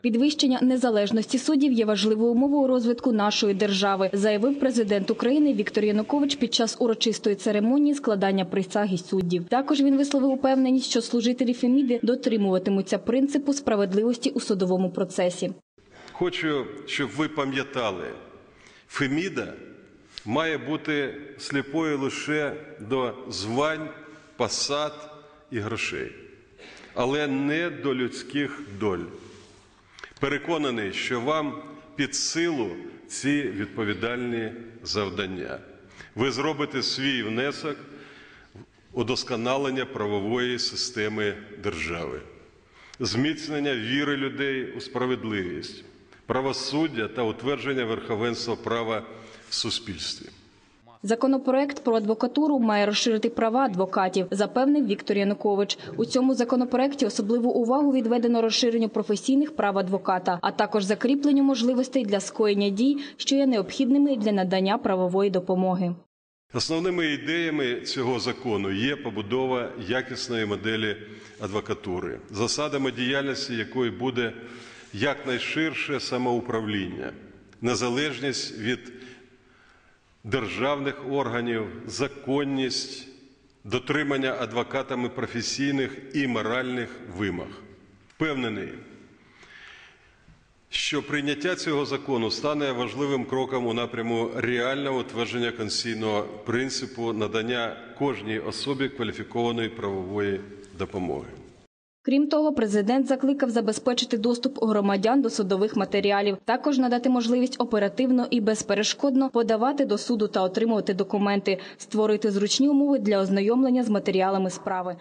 Підвищення незалежності суддів є важливою умовою розвитку нашої держави, заявив президент України Віктор Янукович під час урочистої церемонії складання присяги суддів. Також він висловив упевненість, що служителі Феміди дотримуватимуться принципу справедливості у судовому процесі. Хочу, щоб ви пам'ятали, Феміда має бути сліпою лише до звань, посад і грошей, але не до людських доль. Переконаний, що вам під силу ці відповідальні завдання. Ви зробите свій внесок в удосконалення правової системи держави, зміцнення віри людей у справедливість, правосуддя та утвердження верховенства права в суспільстві. Законопроект про адвокатуру має розширити права адвокатів, запевнив Віктор Янукович. У цьому законопроекті особливу увагу відведено розширенню професійних прав адвоката, а також закріпленню можливостей для скоєння дій, що є необхідними для надання правової допомоги. Основними ідеями цього закону є побудова якісної моделі адвокатури, засадами діяльності якої буде якнайширше самоуправління, незалежність від державних органів, законність, дотримання адвокатами професійних і моральних вимог. Впевнений, що прийняття цього закону стане важливим кроком у напряму реального утвердження конституційного принципу надання кожній особі кваліфікованої правової допомоги. Крім того, президент закликав забезпечити доступ громадян до судових матеріалів, також надати можливість оперативно і безперешкодно подавати до суду та отримувати документи, створити зручні умови для ознайомлення з матеріалами справи.